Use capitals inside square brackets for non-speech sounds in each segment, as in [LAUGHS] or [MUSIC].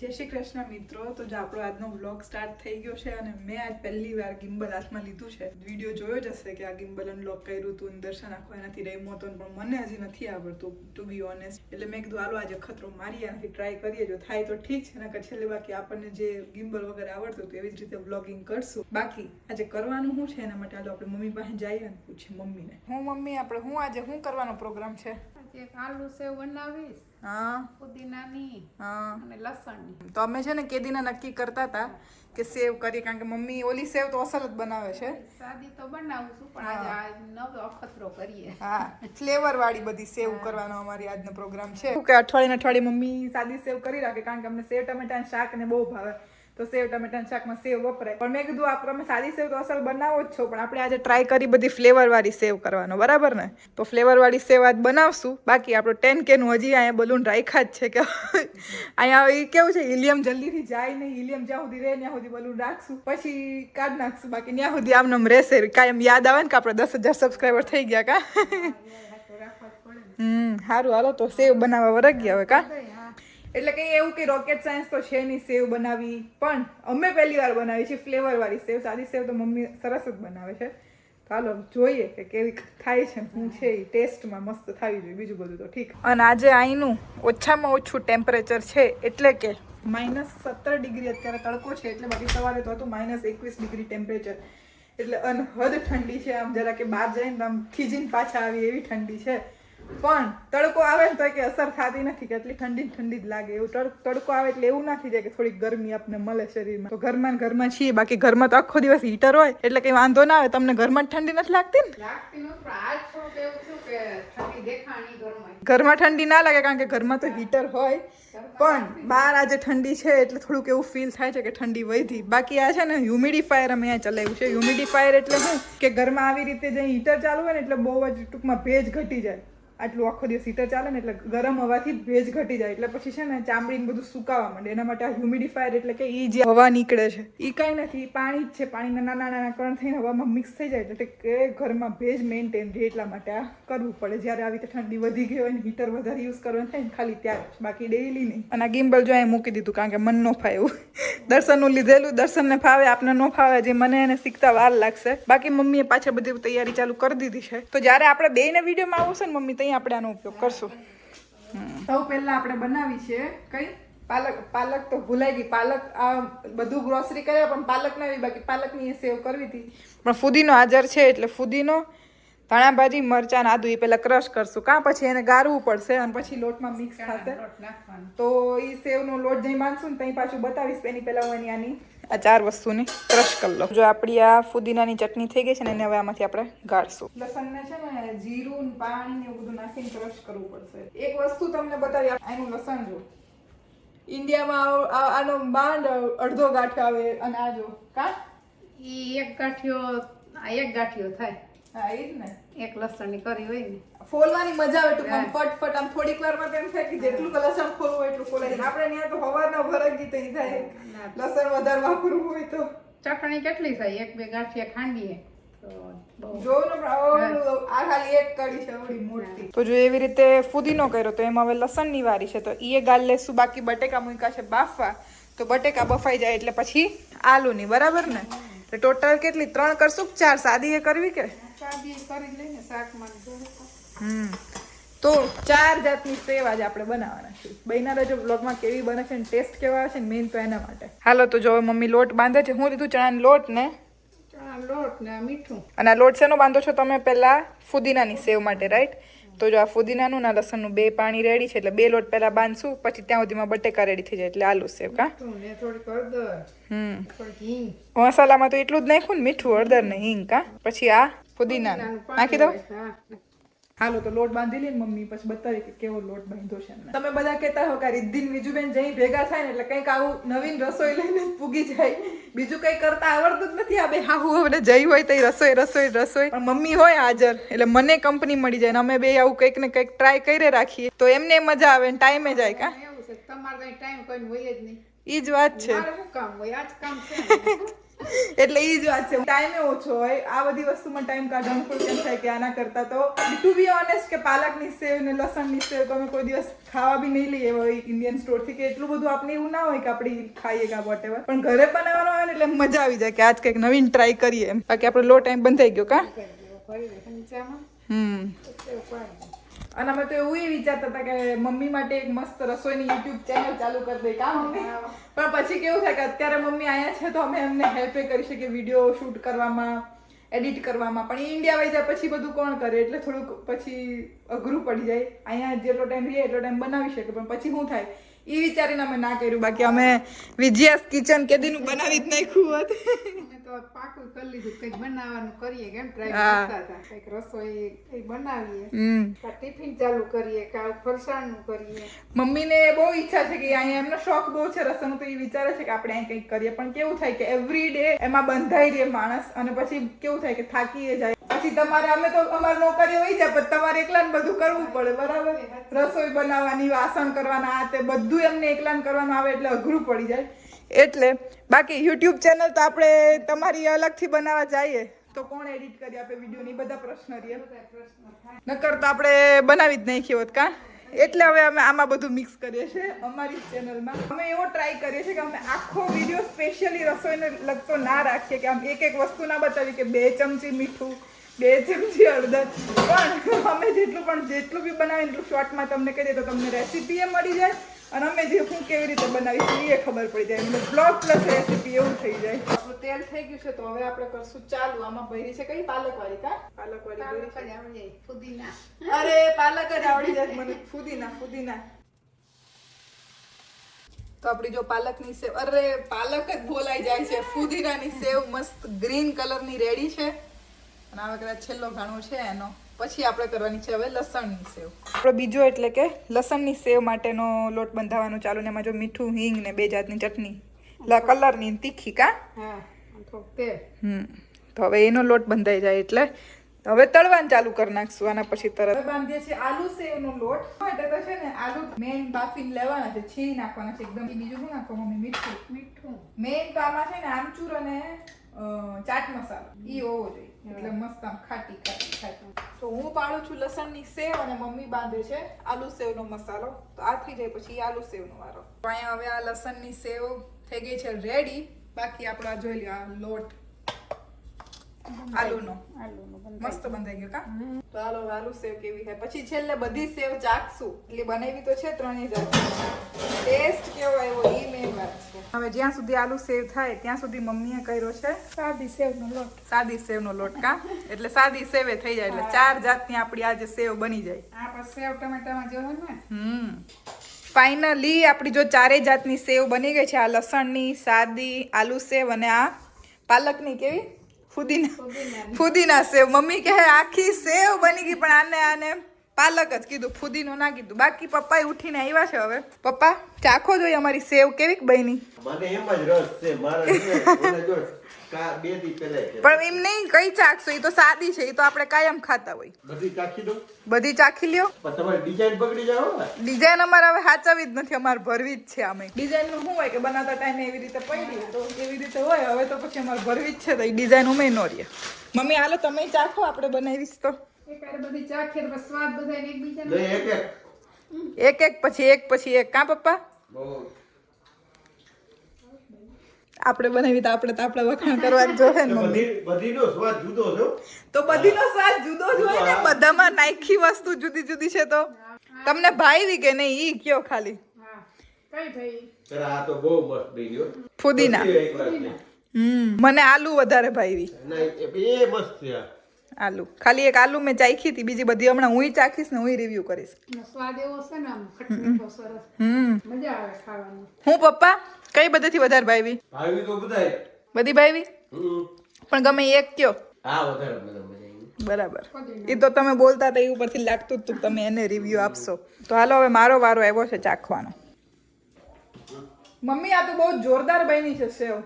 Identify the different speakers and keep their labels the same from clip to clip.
Speaker 1: જય શ્રી કૃષ્ણ મિત્રો. તો જો આપણો આજનો વ્લોગ સ્ટાર્ટ થઈ ગયો છે અને મેં આજ પહેલી વાર ગિમ્બલ હાથમાં લીધું છે. વીડિયો જોયો જ હશે કે આ ગિમ્બલ અનલોક કર્યું હતું દર્શન આખો એનાથી રેમો હતો પણ મને હજી નથી આવડતું ટુ બી ઓનેસ્ટ એટલે મેં કીધું, હાલો, આજે ખતરો મારી આનાથી ટ્રાય કરીએ. જો થાય તો ઠીક છે, નકર છેલ્લે બાકી આપણને જે ગિમ્બલ વગેરે આવડતું હતું, એવી જ રીતે વ્લોગિંગ કરશું. બાકી, આજે કરવાનું શું છે? એના માટે હાલો આપણે મમ્મી પાસે જઈએ અને પૂછીએ મમ્મીને. હું મમ્મી, આપણે હું આજે શું કરવાનો પ્રોગ્રામ છે?
Speaker 2: એક આલુ સેવ બનાવીશ
Speaker 1: હા.
Speaker 2: પુદીનાની
Speaker 1: હા.
Speaker 2: અને લસણની.
Speaker 1: તો અમે છે ને કેદીના નક્કી કરતા હતા કે સેવ કરી કારણ કે મમ્મી ઓલી સેવ તો અસલ જ બનાવે છે.
Speaker 2: સાદી તો બનાવું છું પણ આજે આ નવો અખતરો કરીએ.
Speaker 1: હા. ફ્લેવર વાળી બધી સેવ કરવાનો અમારી આજનો પ્રોગ્રામ છે. કે અઠવાડિયે અઠવાડિયે મમ્મી સાદી સેવ કરી રાખે કારણ કે અમને સેવ ટમેટા શાક ને બહુ ભાવે. તો સેવ ટમેટાના શાકમાં સેવ વપરાય. પણ મેં કીધું આપણે તમે સાદી સેવ તો અસલ બનાવો જ છો પણ આપણે આજે ટ્રાય કરી બધી ફ્લેવરવાળી સેવ કરવાનો. બરાબર ને? તો ફ્લેવરવાળી સેવ આજ બનાવશું. બાકી આપણો ટેન કેનું હજી અહીંયા બલૂન રાખ્યા જ છે કે [LAUGHS] અહીંયા એ કેવું છે હિલિયમ જલ્દીથી જાય નહીં. હિલિયમ જ્યાં સુધી રહે ત્યાં સુધી બલૂન રાખશું. પછી કાઢ નાખશું. બાકી ત્યાં સુધી આમ નામ રહેશે. એમ યાદ આવે ને કે આપણે દસ હજાર સબસ્ક્રાઈબર થઈ ગયા કા? [LAUGHS] હમ સારું હાલો તો સેવ બનાવવા વરગ ગયા હવે કા? એટલે કે એવું કે રોકેટ સાયન્સ તો છે નહીં સેવ બનાવી, પણ અમે પહેલી વાર બનાવી છે ફ્લેવરવાળી સેવ, સાદી સેવ તો મમ્મી સરસ જ બનાવે છે. ચાલો જોઈએ કે કેવી થાય છે શું છે એ ટેસ્ટમાં મસ્ત થવી જોઈએ, બીજું બધું તો ઠીક. અને આજે અહીંનું ઓછામાં ઓછું ટેમ્પરેચર છે, એટલે કે માઇનસ સત્તર ડિગ્રી અત્યારે તડકો છે, એટલે બાકી સવારે તો હતું માઇનસ એકવીસ ડિગ્રી ટેમ્પરેચર એટલે અનહદ ઠંડી છે, આમ જરા કે બહાર જઈને આમ ખીજીને પાછા આવી એવી ઠંડી છે. પણ તડકો આવે ને તો કે અસર થતી નથી કે એટલી ઠંડી ઠંડી જ લાગે. એવું તડકો આવે એટલે એવું નથી જાય કે થોડીક ગરમી આપણને મળે શરીરમાં. તો ઘરમાં ને ઘરમાં છીએ બાકી ઘરમાં તો આખો દિવસ હીટર હોય એટલે કઈ વાંધો ના આવે. તમને ઘરમાં ઠંડી નથી લાગતી ને?
Speaker 2: ઘરમાં.
Speaker 1: ઠંડી ના લાગે કારણ કે ઘરમાં તો હીટર હોય. પણ બહાર આજે ઠંડી છે એટલે થોડુંક એવું ફીલ થાય છે કે ઠંડી વધી. બાકી આ છે ને હ્યુમિડિફાયર અમે અહીંયા ચલાવ્યું છે. હ્યુમિડિફાયર એટલે શું કે ઘરમાં આવી રીતે જે હીટર ચાલુ હોય ને એટલે બહુ જ ટૂંકમાં ભેજ ઘટી જાય. આટલું આખો દિવસ હીટર ચાલે ને એટલે ગરમ હવાથી ભેજ ઘટી જાય. એટલે પછી છે ને ચામડી બધું સુકાવા માંડે. એના માટે આ હ્યુમિડિફાયર એટલે કે એ જે હવા નીકળે છે એ કાંઈ નથી. પાણી જ છે. પાણીના નાના નાના કણ થઈને હવામાં મિક્સ થઈ જાય. એટલે કે ઘરમાં ભેજ મેન્ટેન રહે એટલા માટે આ કરવું પડે. જ્યારે આવી રીતે ઠંડી વધી ગઈ હોય ને હીટર વધારે યુઝ કરવાનું થાય ને ખાલી ત્યારે બાકી ડેઈલી નહીં. અને આ ગિમ્બલ જો અહીં મૂકી દીધું, કારણ કે મન ન ફાય [LAUGHS] દર્શનનું લીધેલું, દર્શનને ફાવે, આપને ન ફાવે, જે મને એને શીખતા વાર લાગશે. બાકી મમ્મીએ પાછળ બધી તૈયારી ચાલુ કરી દીધી છે. તો જ્યારે આપણે બેને વિડીયોમાં આવશે ને મમ્મી ત્યાં આપણે આનો ઉપયોગ કરશું. સૌ પહેલા આપણે બનાવી છે. કઈ? પાલક પાલક તો ભૂલાઈ ગઈ. પાલક આ બધું ગ્રોસરી કર્યા પણ પાલક ના આવી. બાકી પાલકની સેવ કરવી હતી. પણ ફુદીનો હાજર છે એટલે ફુદીનો ધાણા ભાજી મરચાં આદુ એ પહેલાં ક્રશ કરશું. કાં પછી એને ગાળવું પડશે અને પછી લોટમાં મિક્સ થશે. તો એ સેવનો લોટ જઈ માનશું ને ત્યાં પાછું બતાવીશ. એની પહેલાં હું એની આની આ ચાર વસ્તુની ક્રશ કરી લો. જો આપણી આ ફુદીનાની ચટણી થઈ ગઈ છે ને એને હવે આમાંથી આપણે ગાળશું. લસણને છે ને જીરું પાણી ને એવું બધું નાખીને ક્રશ કરવું પડશે. એક વસ્તુ તમને બતાવી એનું આનું લસણ જો. ઇન્ડિયામાં આનો બાંડ અડધો ગાંઠ આવે અને આ જો. કા?
Speaker 2: ઈ એક ગાંઠિયો એક ગાંઠિયો થાય.
Speaker 1: હા એ જ ને.
Speaker 2: એક લસણની કરી હોય ને.
Speaker 1: ફોલવાની મજા આવે ટૂંકમાં. ફટફટ આમ થોડીક વારમાં તેમ થાય કે જેટલું લસણ ફોલવું હોય એટલું ફોલાય આપણે ત્યાં તો હવાના ભરગી થઈ જાય. લસણ વધારે વાપરવું હોય તો.
Speaker 2: ચટણી કેટલી થાય એક બે ગાંઠિયા ખાંડીએ. તો બહુ.
Speaker 1: જોઉં ને પણ આવડું આ ખાલી એક કડી છે તો જો એવી રીતે ફુદીનો કર્યો તો એમાં હવે લસણની વારી છે. તો એ ગાલ લેશું બાકી બટેકા મૂક્યા છે બાફવા. તો બટેકા બફાઈ જાય એટલે પછી આલુની બરાબર ને? તો ટોટલ કેટલી? ત્રણ કરશું ચાર? સાદી એ કરવી કે? હમ. તો ચાર જાતની સેવ આજે આપણે બનાવવાના છે બહેના જો બ્લોગમાં કેવી બને છે ને ટેસ્ટ કેવા આવે છે ને મેઇન તો એના માટે. હાલો તો જો મમ્મી લોટ બાંધે છે. હું લીધું ચણાનો લોટ ને?
Speaker 2: લોટ ને મીઠું.
Speaker 1: અને આ લોટ શેનો બાંધો છો તમે પહેલા? ફુદીનાની સેવ માટે રાઈટ તો જો આ ફુદીનાનું ના લસણનું બે પાણી રેડી છે એટલે બે લોટ પહેલા બાંધશું પછી ત્યાં સુધીમાં બટેકા રેડી થઈ જાય એટલે આલુ સેવ કા હમ. મસાલામાં તો એટલું જ નાખ્યું ને મીઠું હળદર ને હિંગ કા પછી આ ફુદીનાનું નાખી
Speaker 2: દો
Speaker 1: હાલો તો લોટ બાંધી લઈને મમ્મી પછી બતાવી કે કેવો લોટ બાંધ્યો છે એમને. તમે બધા કહેતા હો કે રિદ્ધિન બીજુબેન જઈ ભેગા થાય ને એટલે કંઈક આવું નવીન રસોઈ લઈને પૂગી જાય. બીજું કંઈ કરતા આવડતું જ નથી. આ બે હાહુ હવે જઈ હોય તો રસોઈ રસોઈ રસોઈ. પણ મમ્મી હોય હાજર એટલે મને કંપની મળી જાય ને અમે બે આવું કંઈક ને કંઈક ટ્રાય કરી રાખીએ. તો એમને મજા આવે ને ટાઈમે જાય કા?
Speaker 2: એવું છે તમારે કઈ ટાઈમ કોઈ હોય જ નહીં.
Speaker 1: ઈ જ વાત છે. [LAUGHS] એટલે એ જ વાત છે. ટાઈમે ઓછો હોય. આ બધી વસ્તુમાં ટાઈમ કાઢવાનું થોડું કેમ થાય કે આના કરતા તો ટુ બી ઓનેસ્ટ કે પાલકની સેવ ને લસણની સેવ તો અમે કોઈ દિવસ ખાવા બી નહીં લઈએ. હોય ઇન્ડિયન સ્ટોરથી કે એટલું બધું આપણે એવું ના હોય કે આપણે ખાઈએ કે વોટ પણ ઘરે બનાવવાનું હોય ને એટલે મજા આવી જાય કે આજ કંઈક નવીન ટ્રાય કરીએ. એમ બાકી આપણો લો ટાઈમ બંધ થઈ ગયો. કા હમ. અને અમે તો એવું એ વિચારતા હતા કે મમ્મી માટે એક મસ્ત રસોઈની યુટ્યુબ ચેનલ ચાલુ કરી દે કા મમ્મી? પણ પછી કેવું થાય કે અત્યારે મમ્મી અહીંયા છે તો અમે એમને હેલ્પ કરી શકીએ વીડિયો શૂટ કરવામાં એડિટ કરવામાં. પણ ઇન્ડિયા વહી જાય પછી બધું કોણ કરે? એટલે થોડુંક પછી અઘરું પડી જાય. અહીંયા જેટલો ટાઈમ રહીએ એટલો ટાઈમ બનાવી શકે. પણ પછી શું થાય? એ વિચારીને અમે ના કર્યું. બાકી અમે વિજયાસ કિચન કેદીનું બનાવી જ નાખ્યું હોત.
Speaker 2: તો પાકું કરી લીધું. કંઈક બનાવવાનું કરીએ કેમ? ટ્રાય કરતા હતા. કંઈક રસોઈ કંઈક બનાવીએ. ટિફિન ચાલુ કરીએ કાં ફરસાણનું કરીએ.
Speaker 1: મમ્મીને બહુ ઈચ્છા છે કે અહીંયા એમનો શોખ બહુ છે રસોઈનો તો એ વિચારે છે કે આપણે અહીં કંઈક કરીએ. પણ કેવું થાય કે એવરી ડે એમાં બંધાઈ રહે માણસ અને પછી કેવું થાય કે થાકીએ જાય. પછી તમારે, અમે તો અમારે નોકરીઓ હોય જાય પણ તમારે એકલાને બધું કરવું પડે, બરાબર? રસોઈ બનાવવાની, વાસણ કરવાના, આ તે બધું એમને એકલાને કરવાનું આવે એટલે અઘરું પડી જાય. એટલે બાકી યુટ્યુબ ચેનલ તો આપણે તમારી અલગથી બનાવવા જઈએ. તો કોણ એડિટ કરી આપે વીડિયો ની? બધા પ્રશ્ન રહે. નકર તો આપણે બનાવી જ નાખી હોત કા? એટલે હવે અમે આમાં બધું મિક્સ કરીએ છીએ અમારી ચેનલમાં. અમે એવો ટ્રાય કરીએ છીએ કે અમે આખો વીડિયો સ્પેશિયલી રસોઈને લગતો ના રાખીએ, કે આમ એક એક વસ્તુ ના બતાવી કે બે ચમચી મીઠું બે ચમચી હળદર. પણ અમે જેટલું પણ જેટલું બી બનાવીએ એટલું શોર્ટમાં તમને કહી તો તમને રેસીપી એ મળી જાય. અને અમે જે હું કેવી રીતે બનાવીશું એ ખબર પડી જાય. એટલે બ્લોગ પ્લસ રેસીપી એવું થઈ જાય. આપણું તેલ થઈ ગયું છે તો હવે આપણે કરશું ચાલુ. આમાં ભરી છે કઈ? પાલક વાળી કા પાલક વાળી ભરી
Speaker 2: આવડી જાય, ફુદીના.
Speaker 1: અરે પાલક જ આવડી જાય મને. ફુદીના ફુદીના. તો આપણી જો પાલકની સેવ અરે પાલક જ બોલાઈ જાય છે. ફુદીનાની સેવ મસ્ત ગ્રીન કલરની રેડી છે. અને હવે કદાચ છેલ્લો ઘાણો છે એનો. પછી આપણે કરવાની છે હવે લસણની સેવ. આપણે બીજો એટલે કે લસણની સેવ માટેનો લોટ બંધાવવાનું ચાલુ ને એમાં જો મીઠું હિંગ ને બે જાતની ચટણી. લ- કલરની તીખી કા? હમ. તો હવે એનો લોટ બંધાઈ જાય એટલે હવે તળવાનું ચાલુ કરી નાખશું આના પછી તરત. બાંધીએ છીએ આલુ સેવનો લોટ. એટલે તો છે ને આલુ મેન બાફીને લેવાના છે છીણી નાખવાના છે એકદમ. બીજું શું નાખો મમ્મી? મીઠું.
Speaker 2: મીઠું.
Speaker 1: મેન તો આમાં છે ને આમચૂર અને ચાટ મસાલો. ઈ હોવો જોઈએ. એટલે મસ્ત આમ ખાટી ખાટી ખાટી. તો હું પાડું છું લસણની સેવ અને મમ્મી બાંધે છે આલુ સેવનો મસાલો. તો આ થઈ જાય પછી આલુ સેવનો વારો. તો અહીંયા હવે આ લસણની સેવ થઈ ગઈ છે રેડી બાકી આપણે આ જોઈ લ્યો આ લોટ. આલુનો.
Speaker 2: આલુનું
Speaker 1: મસ્ત બંધાઈ ગયો કા? તો હાલો આલુ સેવ કેવી છે. પછી છેલ્લે બધી સેવ ચાખશું. એટલે બનાવી તો છે ત્રણેય જાત ટેસ્ટ કેવો આવ્યો એ મેન વાત છે. હવે જ્યાં સુધી આલુ સેવ થાય ત્યાં સુધી મમ્મીએ કર્યો છે
Speaker 2: સાદી સેવનો લોટ.
Speaker 1: સાદી સેવનો લોટ કા? એટલે સાદી સેવે થઈ જાય એટલે ચાર જાતની આપણી આજે સેવ બની જાય.
Speaker 2: આ પછી સેવ ટમેટામાં જેવો ને?
Speaker 1: હમ. ફાઇનલી આપણી જો ચારેય જાતની સેવ બની ગઈ છે આ લસણની સાદી આલુ સેવ અને આ પાલકની કેવી? ફુદીના ફુદીના સેવ. મમ્મી કહે આખી સેવ બની ગઈ પણ આને આને પાલક જ કીધું ફુદીનું ના કીધું. બાકી પપ્પા ઉઠીને આવ્યા છે હવે. પપ્પા ચાખો જોઈએ અમારી સેવ કેવી બની.
Speaker 3: મને એમ જ રસ છે મારે [LAUGHS] છે. ને મને જો કા બે દી પહેલા છે.
Speaker 1: પણ એમ નહીં કઈ ચાખશો? એ તો સાદી છે એ તો આપણે કાયમ ખાતા હોય.
Speaker 3: બધી ચાખી દો.
Speaker 1: બધી ચાખી લ્યો.
Speaker 3: પણ તમારી ડિઝાઇન બગડી જાવ
Speaker 1: ડિઝાઇન અમારે હવે સાચવી જ નથી અમારે ભરવી જ છે આમે. ડિઝાઇનનું શું હોય કે બનાવતા ટાઈમે એવી રીતે પડી તો એવી રીતે હોય હવે તો પછી અમારે ભરવી જ છે તો એ ડિઝાઇન ઉમે નો રહે મમ્મી હાલો તમે ચાખો આપણે બનાવીશ તો.
Speaker 2: એક હારે બધી ચાખીએ તો પછી સ્વાદ બધાને એકબીજાનો
Speaker 3: નહીં એક એક.
Speaker 1: એક એક પછી એક પછી એક. કા પપ્પા?
Speaker 3: બહુ.
Speaker 1: આપણે બનાવી તો આપણે તો આપણે વખાણ કરવા જ જોશે ને
Speaker 3: તો
Speaker 1: મમ્મી.
Speaker 3: બધીનો સ્વાદ જુદો છે
Speaker 1: તો બધીનો સ્વાદ જુદો જ હોય ને બધામાં નાખી વસ્તુ જુદી જુદી છે તો. તમને ભાવી કે નહીં? ઈ કયો ખાલી?
Speaker 2: હા. કઈ થઈ
Speaker 3: અરે આ તો બહુ મસ્ત બન્યો
Speaker 1: ફુદીના. હમ. મને આલુ વધારે
Speaker 3: ભાઈ એ મસ્ત છે.
Speaker 1: આલુ. ખાલી એક આલુ મેં ચાખી હતી બીજી બધી હમણાં હું ચાખીશ ને હું રિવ્યુ કરીશ.
Speaker 2: સ્વાદ એવો છે ને આમ સરસ.
Speaker 1: હમ.
Speaker 2: મજા આવે ખાવાની.
Speaker 1: હું પપ્પા? કઈ બધેથી વધારે ભાવી
Speaker 3: ભાવી તો બધાય.
Speaker 1: બધી ભાવી પણ ગમે એક કયો.
Speaker 3: હા વધારે મને
Speaker 1: બરાબર. એ તો તમે બોલતા હતા એ ઉપરથી લાગતું જ હતું તમે એને રિવ્યુ આપશો. તો હાલો હવે મારો વારો આવ્યો છે ચાખવાનો. મમ્મી આ તો બહુ જોરદાર બની છે સેવ.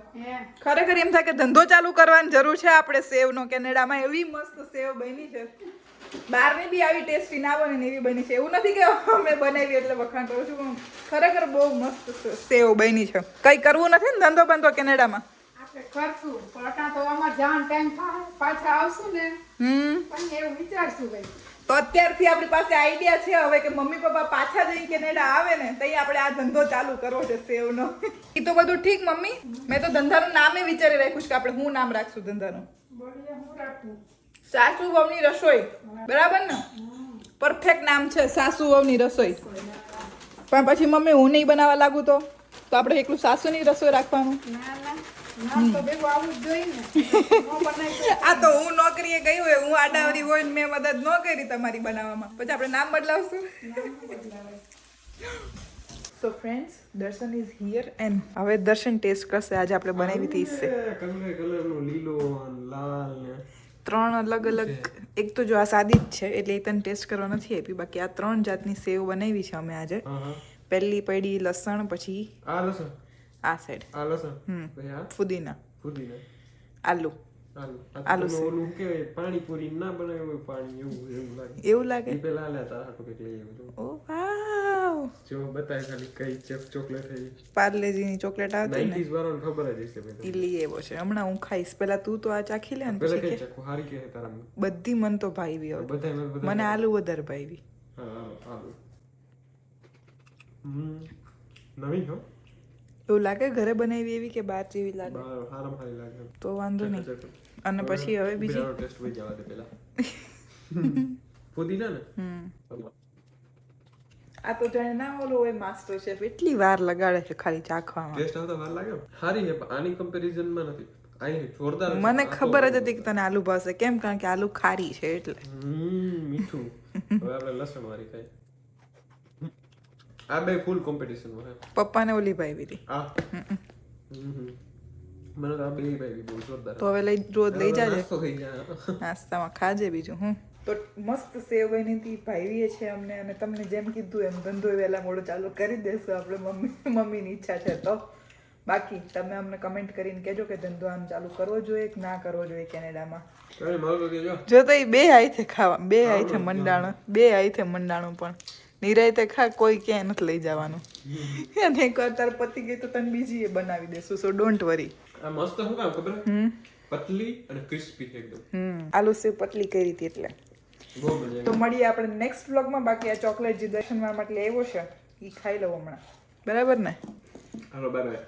Speaker 1: ખરેખર એમ થાય કે ધંધો ચાલુ કરવાની જરૂર છે આપણે સેવનો. કેનેડામાં એવી મસ્ત સેવ બની છે. બહારની બી આવી ટેસ્ટી ના બને ને એવી બની છે. એવું નથી કે અમે બનાવી એટલે વખાણ કરું છું પણ ખરેખર બહુ મસ્ત સેવ બની છે. કઈ કરવું નથી ને ધંધો બંધો કેનેડામાં?
Speaker 2: કરશું. પણ તો અમારે જવાનું ટાઈમ પાછા આવશું ને.
Speaker 1: હમ.
Speaker 2: પણ એવું વિચારશું ભાઈ.
Speaker 1: તો અત્યારથી આપણી પાસે આઈડિયા છે હવે કે મમ્મી પપ્પા પાછા જઈને કેનેડા આવે ને તઈ આપણે આ ધંધો ચાલુ કરવો છે સેવનો. એ તો બધું ઠીક મમ્મી? મેં તો ધંધાનું નામે વિચારી રાખ્યું છે કે આપણે હું નામ રાખશું ધંધાનું. સાસુ વહુની રસોઈ. બરાબર ને? પરફેક્ટ નામ છે સાસુ વહુની રસોઈ. પણ પછી મમ્મી હું નહીં બનાવવા લાગુ તો? તો આપણે એકલું સાસુની રસોઈ રાખવાનું? [LAUGHS] આ તો હું નોકરીએ ગઈ હોય હું આડાવરી હોય ને મેં મદદ ન કરી તમારી બનાવવામાં. પછી આપણે નામ બદલાવશું? [LAUGHS] So friends Darshan is here and હવે દર્શન ટેસ્ટ કરશે. આજે આપણે બનાવી હતી છે
Speaker 4: કલર કલર લીલો લાલ
Speaker 1: ત્રણ અલગ અલગ. એક તો જો આ સાદી જ છે એટલે એ તને ટેસ્ટ કરવા નથી આપી બાકી આ ત્રણ જાતની સેવ બનાવી છે અમે આજે. પહેલી પડી લસણ પછી
Speaker 4: આ લસણ?
Speaker 1: આ સાઈડ
Speaker 4: આ લસણ?
Speaker 1: હમ. ફુદીના.
Speaker 4: ફુદીના.
Speaker 1: આલુ.
Speaker 4: આલુ. ઓલું કેવાય પાણીપુરી ના બનાવ્યું હોય પાણી એવું એવું લાગે.
Speaker 1: એવું લાગે?
Speaker 4: પેલા આલ્યા તારા હાટુ કંઈક એવું
Speaker 1: ઓ વાવ!
Speaker 4: જો બતાય ખાલી કઈ ચેફ ચોકલેટ છે
Speaker 1: પાર્લેજીની ચોકલેટ આવતી ને.
Speaker 4: 90s વાળાને ખબર જ હશે ભાઈ
Speaker 1: લઈ આવ્યો છે. હમણાં હું ખાઈશ. પેલા તું તો આ ચાખી લે ને
Speaker 4: પેલા કઈ ચાખું? હારી કે તારા
Speaker 1: બધી મન તો ભાઈવી હવે
Speaker 4: મને બધા
Speaker 1: મને આલુ વધારે ભાઈવી.
Speaker 4: હા આલુ નવી હો.
Speaker 1: એવું લાગે ઘરે બનાવી એવી કે બહાર જેવી લાગે?
Speaker 4: હારામ હારી લાગે
Speaker 1: તો વાંધો નહીં. અને પછી હવે બીજી?
Speaker 4: ટેસ્ટ વહી જવા દે પેલા પુદીના [LAUGHS] ને?
Speaker 1: આ તો જાણે ના ઓલો હોય માસ્ટર શેફ. એટલી વાર લગાડે છે ખાલી ચાખવામાં
Speaker 4: ટેસ્ટ આવતા વાર લાગે સારી છે આની કમ્પેરિઝનમાં નથી. જોરદાર
Speaker 1: મને ખબર જ હતી કે તને આલુ ભાવશે. કેમ? કારણ કે આલુ ખારી છે એટલે.
Speaker 4: મીઠું. હવે આપણે લસણ વાળી ખાઈ આ બે ફૂલ કોમ્પિટિશનમાં છે.
Speaker 1: પપ્પાને ઓલી ભાઈ હતી.
Speaker 4: હા. મને તો આ બે ભાઈ બહુ જોરદાર
Speaker 1: તો હવે લઈ રોજ લઈ જાજે.
Speaker 4: નાસ્તો થઈ જાય.
Speaker 1: નાસ્તામાં ખાજે બીજું હું તો મસ્ત સેવ બની હતી ભાઈવીએ છે અમને અને તમને જેમ કીધું એમ ધંધો વહેલા મોડો ચાલુ કરી દેશું આપણે મમ્મી મમ્મીની ઈચ્છા છે તો. બાકી તમે અમને કમેન્ટ કરીને કહેજો કે ધંધો આમ ચાલુ કરવો જોઈએ કે ના કરવો જોઈએ કેનેડામાં.
Speaker 4: કઈ મારું જો
Speaker 1: જો તો એ બે હાઈથે ખાવા બે હાઈથે મંડાણું બે હાઈથે મંડાણું પણ. નિરાયતે ખા કોઈ ક્યાંય નથી લઈ જવાનું. અને એક વાર તાર પતિ ગઈ તો તને બીજી એ બનાવી દેશું સો ડોન્ટ વરી
Speaker 4: મસ્ત હું કામ ખબર? પતલી અને ક્રિસ્પી એકદમ.
Speaker 1: હમ. આલુ સેવ પતલી કરી હતી એટલે. તો મળીએ આપણે નેક્સ્ટ વ્લોગમાં બાકી આ ચોકલેટ જે દર્શન મારા માટે આવ્યો છે એ ખાઈ લઉં હમણાં. બરાબર ને?
Speaker 4: હાલો બાય બાય